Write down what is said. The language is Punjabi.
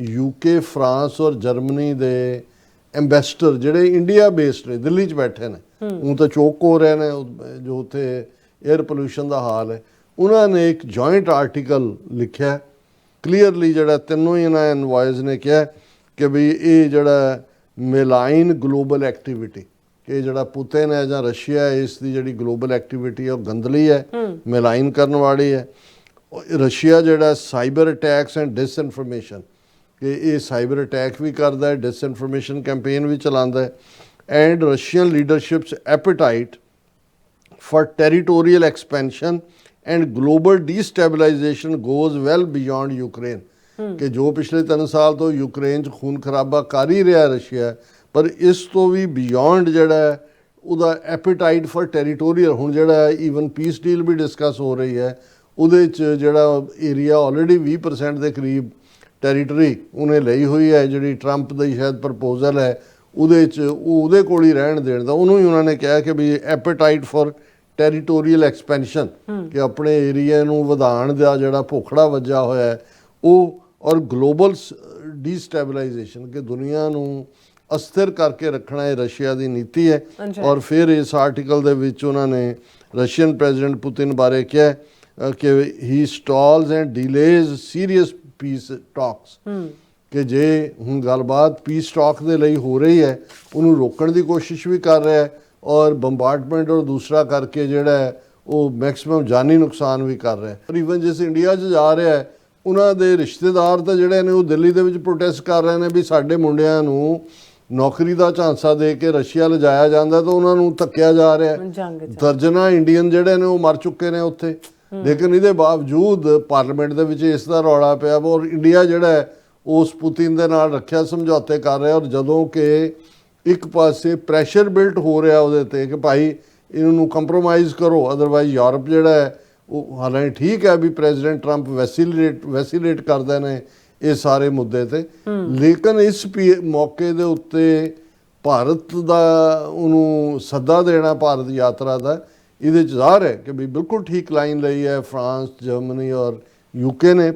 ਯੂਕੇ ਫਰਾਂਸ ਔਰ ਜਰਮਨੀ ਦੇ ਐਮਬੈਸਡਰ ਜਿਹੜੇ ਇੰਡੀਆ ਬੇਸਡ ਨੇ ਦਿੱਲੀ 'ਚ ਬੈਠੇ ਨੇ। ਉਹ ਤਾਂ ਚੋਕ ਹੋ ਰਹੇ ਨੇ ਜੋ ਉੱਥੇ 에ਅਰ ਪੋਲੂਸ਼ਨ ਦਾ ਹਾਲ ਹੈ। ਉਹਨਾਂ ਨੇ ਇੱਕ ਜੁਆਇੰਟ ਆਰਟੀਕਲ ਲਿਖਿਆ ਕਲੀਅਰਲੀ ਜਿਹੜਾ ਤਿੰਨੋਂ ਹੀ ਇਹਨਾਂ ਐਨਵਾਇਸ ਨੇ ਕਿਹਾ ਕਿ ਵੀ ਇਹ ਜਿਹੜਾ ਮਿਲਾਈਨ ਗਲੋਬਲ ਐਕਟੀਵਿਟੀ ਕਿ ਜਿਹੜਾ ਪੁਤਿਨ ਹੈ ਜਾਂ ਰਸ਼ੀਆ ਇਸ ਦੀ ਜਿਹੜੀ ਗਲੋਬਲ ਐਕਟੀਵਿਟੀ ਹੈ ਉਹ ਗੰਦਲੀ ਹੈ ਮਿਲਾਈਨ ਕਰਨ ਵਾਲੀ ਹੈ। ਰਸ਼ੀਆ ਜਿਹੜਾ ਸਾਈਬਰ ਅਟੈਕਸ ਐਂਡ ਡਿਸਇਨਫੋਰਮੇਸ਼ਨ ਕਿ ਇਹ ਸਾਈਬਰ ਅਟੈਕ ਵੀ ਕਰਦਾ ਹੈ ਡਿਸਇਨਫੋਰਮੇਸ਼ਨ ਕੈਂਪੇਨ ਵੀ ਚਲਾਉਂਦਾ ਹੈ and Russian leadership's appetite for territorial expansion and global destabilization goes well beyond Ukraine. ਕਿ ਜੋ ਪਿਛਲੇ 3 ਸਾਲ ਤੋਂ ਯੂਕਰੇਨ 'ਚ ਖੂਨ ਖਰਾਬਾ ਕਰ ਹੀ ਰਿਹਾ ਰਸ਼ੀਆ ਪਰ ਇਸ ਤੋਂ ਵੀ ਬਿਯੋਂਡ ਜਿਹੜਾ ਹੈ, ਉਹਦਾ ਐਪੀਟਾਈਟ ਫॉर ਟੈਰੀਟੋਰੀਅਲ ਹੁਣ ਜਿਹੜਾ ਈਵਨ ਪੀਸ ਡੀਲ ਵੀ ਡਿਸਕਸ ਹੋ ਰਹੀ ਹੈ ਉਹਦੇ 'ਚ ਜਿਹੜਾ ਏਰੀਆ ਆਲਰੇਡੀ 20% ਦੇ ਕਰੀਬ ਟੈਰੀਟਰੀ ਉਹਨੇ ਲਈ ਹੋਈ ਹੈ ਜਿਹੜੀ ਟਰੰਪ ਦੀ ਸ਼ਾਇਦ ਪ੍ਰਪੋਜ਼ਲ ਹੈ ਉਹਦੇ 'ਚ ਉਹ ਉਹਦੇ ਕੋਲ ਹੀ ਰਹਿਣ ਦੇਣ ਦਾ। ਉਹਨੂੰ ਹੀ ਉਹਨਾਂ ਨੇ ਕਿਹਾ ਕਿ ਵੀ ਐਪੀਟਾਈਟ ਫॉर ਟੈਰੀਟੋਰੀਅਲ ਐਕਸਪੈਂਸ਼ਨ ਕਿ ਆਪਣੇ ਏਰੀਆ ਨੂੰ ਵਧਾਉਣ ਦਾ ਜਿਹੜਾ ਭੁਖੜਾ ਵੱਜਾ ਹੋਇਆ ਹੈ ਉਹ ਔਰ ਗਲੋਬਲ ਡੀਸਟੈਬਲਾਈਜੇਸ਼ਨ ਕਿ ਦੁਨੀਆ ਨੂੰ ਅਸਥਿਰ ਕਰਕੇ ਰੱਖਣਾ ਇਹ ਰਸ਼ੀਆ ਦੀ ਨੀਤੀ ਹੈ। ਔਰ ਫਿਰ ਇਸ ਆਰਟੀਕਲ ਦੇ ਵਿੱਚ ਉਹਨਾਂ ਨੇ ਰਸ਼ੀਅਨ ਪ੍ਰੈਜ਼ੀਡੈਂਟ ਪੁਤਿਨ ਬਾਰੇ ਕਿਹਾ ਕਿ he stalls and delays serious peace talks ਕਿ ਜੇ ਹੁਣ ਗੱਲਬਾਤ ਪੀਸ ਟਾਕ ਦੇ ਲਈ ਹੋ ਰਹੀ ਹੈ ਉਹਨੂੰ ਰੋਕਣ ਦੀ ਕੋਸ਼ਿਸ਼ ਵੀ ਕਰ ਰਿਹਾ ਹੈ ਔਰ ਬੰਬਾਰਡਮੈਂਟ ਔਰ ਦੂਸਰਾ ਕਰਕੇ ਜਿਹੜਾ ਹੈ ਉਹ ਮੈਕਸਿਮਮ ਜਾਨੀ ਨੁਕਸਾਨ ਵੀ ਕਰ ਰਿਹਾ ਹੈ। ਇਵਨ ਜਿਸ ਇੰਡੀਆ 'ਚ ਜਾ ਰਿਹਾ ਹੈ ਉਹਨਾਂ ਦੇ ਰਿਸ਼ਤੇਦਾਰ ਤਾਂ ਜਿਹੜੇ ਨੇ ਉਹ ਦਿੱਲੀ ਦੇ ਵਿੱਚ ਪ੍ਰੋਟੈਸਟ ਕਰ ਰਹੇ ਨੇ ਵੀ ਸਾਡੇ ਮੁੰਡਿਆਂ ਨੂੰ ਨੌਕਰੀ ਦਾ ਝਾਂਸਾ ਦੇ ਕੇ ਰਸ਼ੀਆ ਲਿਜਾਇਆ ਜਾਂਦਾ ਤਾਂ ਉਹਨਾਂ ਨੂੰ ਧੱਕਿਆ ਜਾ ਰਿਹਾ ਹੈ। ਦਰਜਨਾ ਇੰਡੀਅਨ ਜਿਹੜੇ ਨੇ ਉਹ ਮਰ ਚੁੱਕੇ ਨੇ ਉੱਥੇ। ਲੇਕਿਨ ਇਹਦੇ ਬਾਵਜੂਦ ਪਾਰਲੀਮੈਂਟ ਦੇ ਵਿੱਚ ਇਸ ਦਾ ਰੌਲਾ ਪਿਆ ਵਾ ਔਰ ਇੰਡੀਆ ਜਿਹੜਾ ਹੈ, ਉਸ ਪੁਤਿਨ ਦੇ ਨਾਲ ਰੱਖਿਆ, ਸਮਝੌਤੇ ਕਰ ਰਿਹਾ ਔਰ ਜਦੋਂ ਕਿ ਇੱਕ ਪਾਸੇ ਪ੍ਰੈਸ਼ਰ ਬਿਲਟ ਹੋ ਰਿਹਾ ਉਹਦੇ ਤੇ ਕਿ ਭਾਈ ਇਹਨਾਂ ਨੂੰ ਕੰਪਰੋਮਾਈਜ਼ ਕਰੋ ਅਦਰਵਾਈਜ਼ ਯੂਰਪ ਜਿਹੜਾ ਹੈ, ਉਹ ਹਾਲਾਂਕਿ ਠੀਕ ਹੈ ਵੀ ਪ੍ਰੈਜ਼ੀਡੈਂਟ ਟਰੰਪ ਵੈਸੀਲੇਟ ਵੈਸੀਲੇਟ ਕਰਦੇ ਨੇ ਇਹ ਸਾਰੇ ਮੁੱਦੇ ਤੇ। ਲੇਕਿਨ ਇਸ ਪੀ- ਮੌਕੇ ਦੇ ਉੱਤੇ ਭਾਰਤ ਦਾ ਉਹਨੂੰ ਸੱਦਾ ਦੇਣਾ, ਭਾਰਤ ਯਾਤਰਾ ਦਾ ਇਹਦੇ ਚ ਜ਼ਾਹਰ ਹੈ ਕਿ ਵੀ ਬਿਲਕੁਲ ਠੀਕ ਲਾਈਨ ਲਈ ਹੈ, ਫਰਾਂਸ, ਜਰਮਨੀ ਔਰ ਯੂਕੇ ਨੇ।